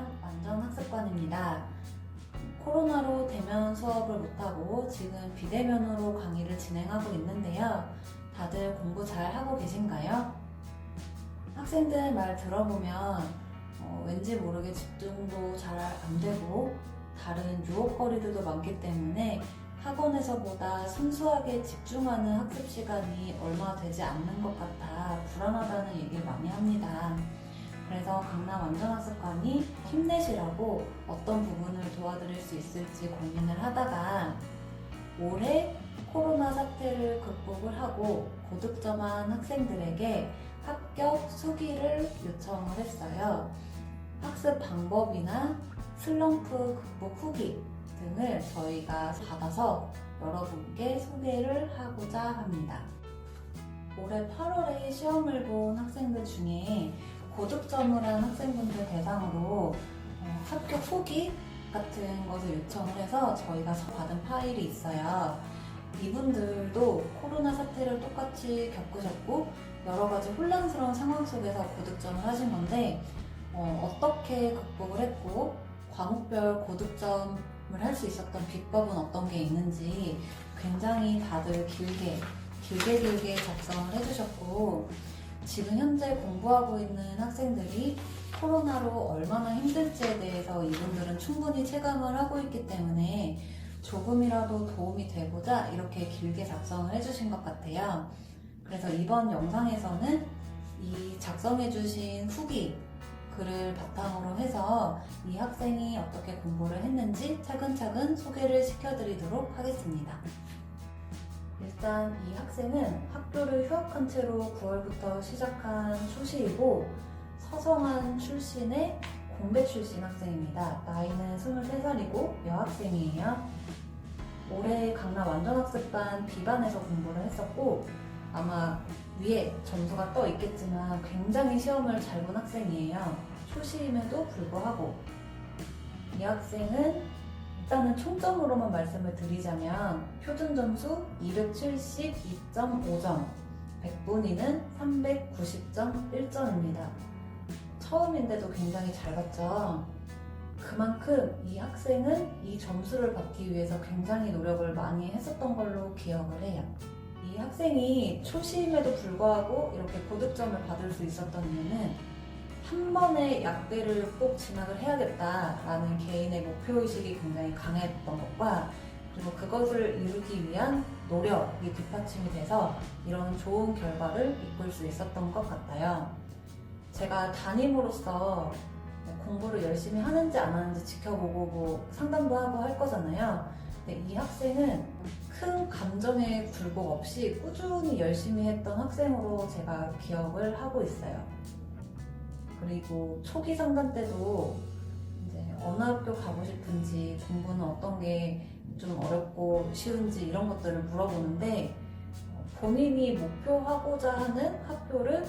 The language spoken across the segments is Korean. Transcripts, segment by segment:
강남 완전 학습관입니다. 코로나로 대면 수업을 못하고 지금 비대면으로 강의를 진행하고 있는데요. 다들 공부 잘 하고 계신가요? 학생들 말 들어보면 어, 왠지 모르게 집중도 잘 안 되고 다른 유혹거리들도 많기 때문에 학원에서보다 순수하게 집중하는 학습 시간이 얼마 되지 않는 것 같아 불안하다는 얘기를 많이 합니다. 그래서 강남 완전학습관이 힘내시라고 어떤 부분을 도와드릴 수 있을지 고민을 하다가 올해 코로나 사태를 극복을 하고 고득점한 학생들에게 합격 수기를 요청을 했어요. 학습 방법이나 슬럼프 극복 후기 등을 저희가 받아서 여러분께 소개를 하고자 합니다. 올해 8월에 시험을 본 학생들 중에 고득점을 한 학생분들 대상으로 어, 합격 후기 같은 것을 요청을 해서 저희가 받은 파일이 있어요. 이분들도 코로나 사태를 똑같이 겪으셨고 여러 가지 혼란스러운 상황 속에서 고득점을 하신 건데 어, 떻게 극복을 했고 과목별 고득점 을 할 수 있었던 비법은 어떤 게 있는지 굉장히 다들 길게 길게 길게 작성을 해주셨고 지금 현재 공부하고 있는 학생들이 코로나로 얼마나 힘들지에 대해서 이분들은 충분히 체감을 하고 있기 때문에 조금이라도 도움이 되고자 이렇게 길게 작성을 해주신 것 같아요. 그래서 이번 영상에서는 이 작성해주신 후기 글을 바탕으로 해서 이 학생이 어떻게 공부를 했는지 차근차근 소개를 시켜드리도록 하겠습니다. 일단 이 학생은 학교를 휴학한 채로 9월부터 시작한 초시이고 서성한 출신의 공대 출신 학생입니다. 나이는 23살이고 여학생이에요. 올해 강남 완전학습반 B반에서 공부를 했었고 아마 위에 점수가 떠 있겠지만 굉장히 시험을 잘 본 학생이에요. 초시임에도 불구하고 이 학생은 일단은 총점으로만 말씀을 드리자면 표준 점수 272.5점, 100분위는 390.1점입니다. 처음인데도 굉장히 잘 봤죠. 그만큼 이 학생은 이 점수를 받기 위해서 굉장히 노력을 많이 했었던 걸로 기억을 해요. 이 학생이 초시임에도 불구하고 이렇게 고득점을 받을 수 있었던 이유는 한 번에 약대를 꼭 진학을 해야겠다라는 개인의 목표의식이 굉장히 강했던 것과 그리고 그것을 이루기 위한 노력이 뒷받침이 돼서 이런 좋은 결과를 이끌 수 있었던 것 같아요. 제가 담임으로서 공부를 열심히 하는지 안 하는지 지켜보고 뭐 상담도 하고 할 거잖아요. 근데 이 학생은 큰 감정에 굴곡 없이 꾸준히 열심히 했던 학생으로 제가 기억을 하고 있어요. 그리고 초기 상담 때도 이제 어느 학교 가고 싶은지 공부는 어떤 게 좀 어렵고 쉬운지 이런 것들을 물어보는데 어, 본인이 목표하고자 하는 학교를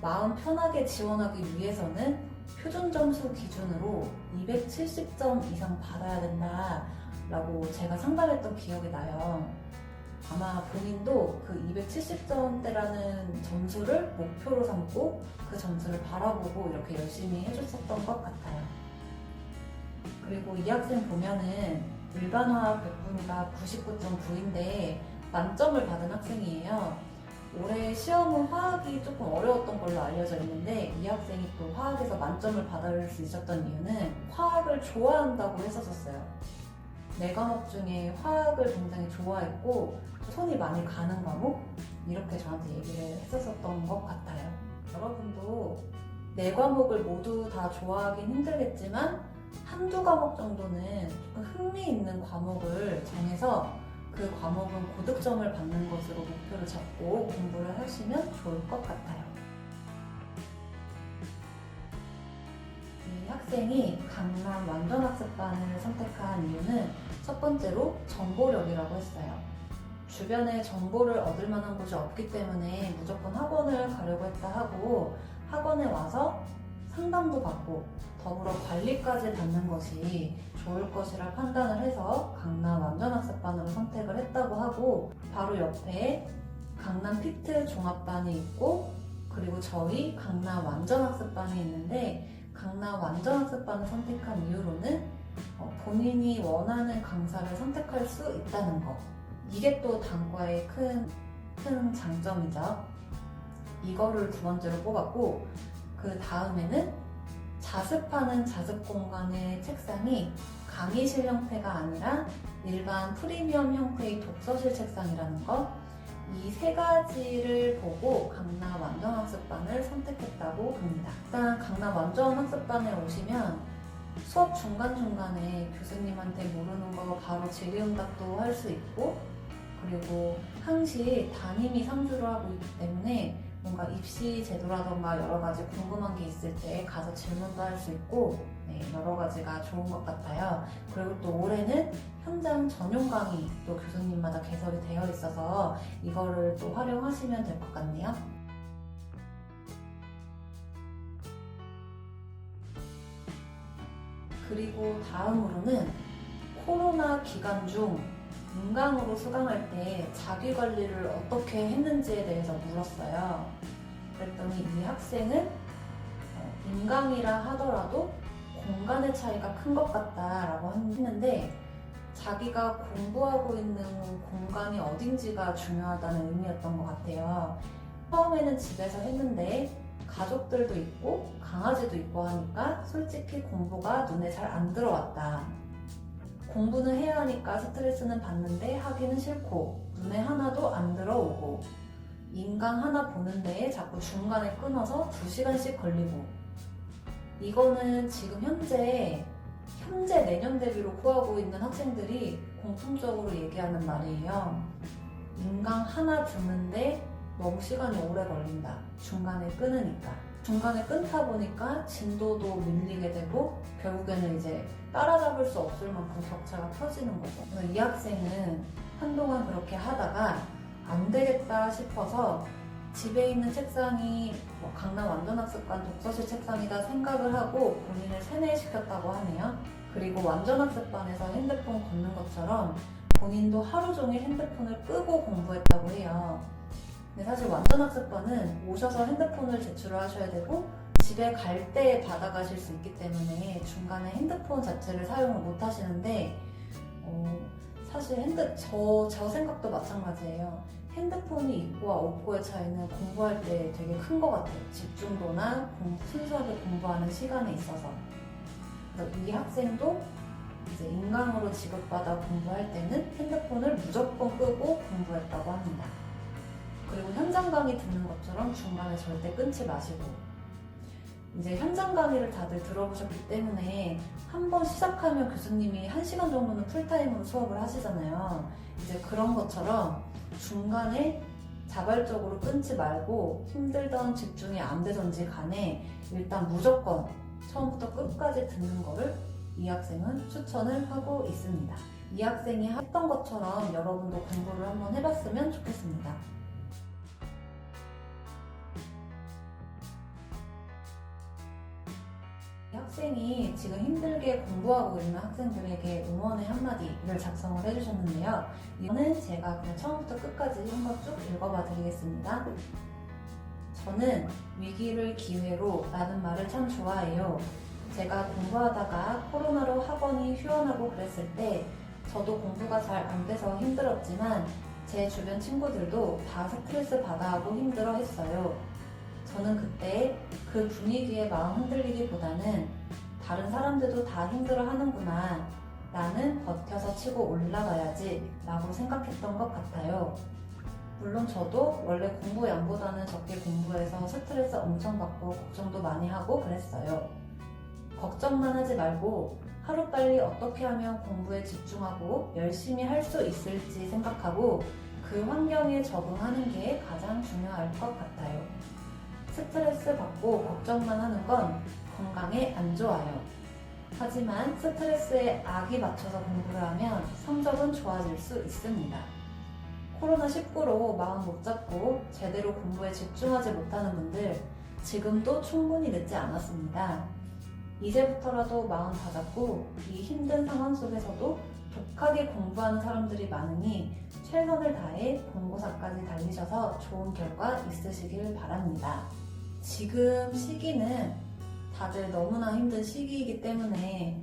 마음 편하게 지원하기 위해서는 표준 점수 기준으로 270점 이상 받아야 된다라고 제가 상담했던 기억이 나요. 아마 본인도 그 270점대라는 점수를 목표로 삼고 그 점수를 바라보고 이렇게 열심히 해줬었던 것 같아요. 그리고 이 학생 보면은 일반화학 백분위가 99.9인데 만점을 받은 학생이에요. 올해 시험은 화학이 조금 어려웠던 걸로 알려져 있는데 이 학생이 또 화학에서 만점을 받을 수 있었던 이유는 화학을 좋아한다고 했었었어요. 네 과목 중에 화학을 굉장히 좋아했고 손이 많이 가는 과목 이렇게 저한테 얘기를 했었었던 것 같아요. 여러분도 네 과목을 모두 다 좋아하긴 힘들겠지만 한두 과목 정도는 조금 흥미 있는 과목을 정해서 그 과목은 고득점을 받는 것으로 목표를 잡고 공부를 하시면 좋을 것 같아요. 이 학생이 강남 완전학습반을 선택한 이유는 첫 번째로 정보력이라고 했어요. 주변에 정보를 얻을 만한 곳이 없기 때문에 무조건 학원을 가려고 했다 하고 학원에 와서 상담도 받고 더불어 관리까지 받는 것이 좋을 것이라 판단을 해서 강남 완전학습반으로 선택을 했다고 하고 바로 옆에 강남 피트 종합반이 있고 그리고 저희 강남 완전학습반이 있는데 강남 완전학습반을 선택한 이유로는 어, 본인이 원하는 강사를 선택할 수 있다는 거. 이게 또 단과의 큰, 큰 장점이죠. 이거를 두 번째로 뽑았고, 그 다음에는 자습하는 자습 공간의 책상이 강의실 형태가 아니라 일반 프리미엄 형태의 독서실 책상이라는 것. 이 세 가지를 보고 강남 완전학습반을 선택했다고 봅니다. 일단 강남 완전학습반에 오시면 수업 중간중간에 교수님한테 모르는 거 바로 질의응답도 할 수 있고 그리고 항시 담임이 상주를 하고 있기 때문에 뭔가 입시 제도라던가 여러 가지 궁금한 게 있을 때 가서 질문도 할 수 있고 네, 여러 가지가 좋은 것 같아요. 그리고 또 올해는 현장 전용 강의 또 교수님마다 개설이 되어 있어서 이거를 또 활용하시면 될 것 같네요. 그리고 다음으로는 코로나 기간 중 인강으로 수강할 때 자기 관리를 어떻게 했는지에 대해서 물었어요. 그랬더니 이 학생은 어, 인강이라 하더라도 공간의 차이가 큰 것 같다라고 했는데 자기가 공부하고 있는 공간이 어딘지가 중요하다는 의미였던 것 같아요. 처음에는 집에서 했는데 가족들도 있고 강아지도 있고 하니까 솔직히 공부가 눈에 잘 안 들어왔다. 공부는 해야 하니까 스트레스는 받는데 하기는 싫고 눈에 하나도 안 들어오고 인강 하나 보는 데에 자꾸 중간에 끊어서 2시간씩 걸리고 이거는 지금 현재 현재 내년 대비로 구하고 있는 학생들이 공통적으로 얘기하는 말이에요. 인강 하나 듣는데 너무 시간이 오래 걸린다. 중간에 끊으니까. 중간에 끊다 보니까 진도도 밀리게 되고 결국에는 이제 따라잡을 수 없을 만큼 격차가 펴지는 거죠. 이 학생은 한동안 그렇게 하다가 안 되겠다 싶어서 집에 있는 책상이 뭐 강남 완전학습관 독서실 책상이다 생각을 하고 본인을 세뇌시켰다고 하네요. 그리고 완전학습반에서 핸드폰 걷는 것처럼 본인도 하루 종일 핸드폰을 끄고 공부했다고 해요. 근데 사실 완전 학습반은 오셔서 핸드폰을 제출을 하셔야 되고 집에 갈 때 받아가실 수 있기 때문에 중간에 핸드폰 자체를 사용을 못 하시는데 어, 사실 핸드 저, 저 생각도 마찬가지예요. 핸드폰이 있고와 없고의 차이는 공부할 때 되게 큰 것 같아요. 집중도나 공- 순수하게 공부하는 시간에 있어서. 이 학생도 이제 인강으로 지급받아 공부할 때는 핸드폰을 무조건 끄고 공부했다고 합니다. 그리고 현장 강의 듣는 것처럼 중간에 절대 끊지 마시고 이제 현장 강의를 다들 들어보셨기 때문에 한 번 시작하면 교수님이 한 시간 정도는 풀타임으로 수업을 하시잖아요. 이제 그런 것처럼 중간에 자발적으로 끊지 말고 힘들던 집중이 안 되던지 간에 일단 무조건 처음부터 끝까지 듣는 거를 이 학생은 추천을 하고 있습니다. 이 학생이 했던 것처럼 여러분도 공부를 한번 해봤으면 좋겠습니다. 학생이 지금 힘들게 공부하고 있는 학생들에게 응원의 한마디를 작성을 해주셨는데요. 이거는 제가 그냥 처음부터 끝까지 한번 쭉 읽어봐 드리겠습니다. 저는 위기를 기회로 라는 말을 참 좋아해요. 제가 공부하다가 코로나로 학원이 휴원하고 그랬을 때 저도 공부가 잘 안 돼서 힘들었지만 제 주변 친구들도 다 스트레스 받아하고 힘들어 했어요. 저는 그때 그 분위기에 마음 흔들리기보다는 다른 사람들도 다 힘들어 하는구나. 나는 버텨서 치고 올라가야지 라고 생각했던 것 같아요. 물론 저도 원래 공부 양보다는 적게 공부해서 스트레스 엄청 받고 걱정도 많이 하고 그랬어요. 걱정만 하지 말고 하루빨리 어떻게 하면 공부에 집중하고 열심히 할 수 있을지 생각하고 그 환경에 적응하는 게 가장 중요할 것 같아요. 스트레스 받고 걱정만 하는 건 건강에 안 좋아요. 하지만 스트레스에 악이 맞춰서 공부를 하면 성적은 좋아질 수 있습니다. 코로나19로 마음 못 잡고 제대로 공부에 집중하지 못하는 분들 지금도 충분히 늦지 않았습니다. 이제부터라도 마음 다잡고 이 힘든 상황 속에서도 독하게 공부하는 사람들이 많으니 최선을 다해 본고사까지 달리셔서 좋은 결과 있으시길 바랍니다. 지금 시기는 다들 너무나 힘든 시기이기 때문에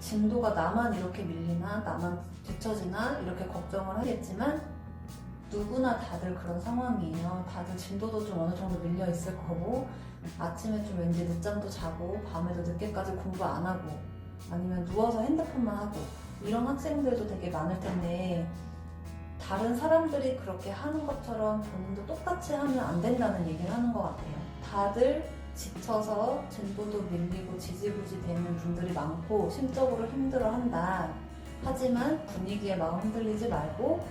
진도가 나만 이렇게 밀리나 나만 뒤처지나 이렇게 걱정을 하겠지만 누구나 다들 그런 상황이에요. 다들 진도도 좀 어느 정도 밀려 있을 거고 아침에 좀 왠지 늦잠도 자고 밤에도 늦게까지 공부 안 하고 아니면 누워서 핸드폰만 하고 이런 학생들도 되게 많을 텐데 다른 사람들이 그렇게 하는 것처럼 본인도 똑같이 하면 안 된다는 얘기를 하는 것 같아요. 다들 지쳐서 진도도 밀리고 지지부지 되는 분들이 많고 심적으로 힘들어 한다. 하지만 분위기에 마음 흔들리지 말고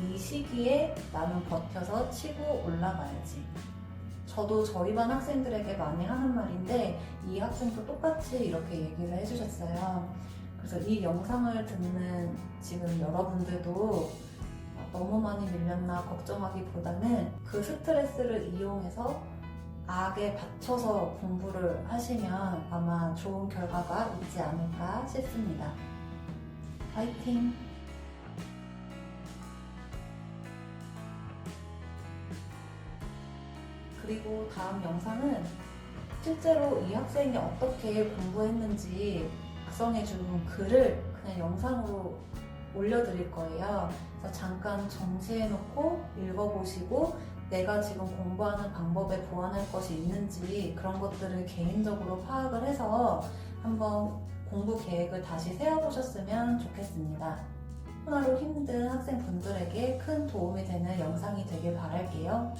이 시기에 나는 버텨서 치고 올라가야지. 저도 저희 반 학생들에게 많이 하는 말인데 이 학생도 똑같이 이렇게 얘기를 해주셨어요. 그래서 이 영상을 듣는 지금 여러분들도 너무 많이 밀렸나 걱정하기보다는 그 스트레스를 이용해서 악에 받쳐서 공부를 하시면 아마 좋은 결과가 있지 않을까 싶습니다. 파이팅! 그리고 다음 영상은 실제로 이 학생이 어떻게 공부했는지 작성해준 글을 그냥 영상으로 올려드릴 거예요. 그래서 잠깐 정지해놓고 읽어보시고 내가 지금 공부하는 방법에 보완할 것이 있는지 그런 것들을 개인적으로 파악을 해서 한번 공부 계획을 다시 세워보셨으면 좋겠습니다. 코로나로 힘든 학생분들에게 큰 도움이 되는 영상이 되길 바랄게요.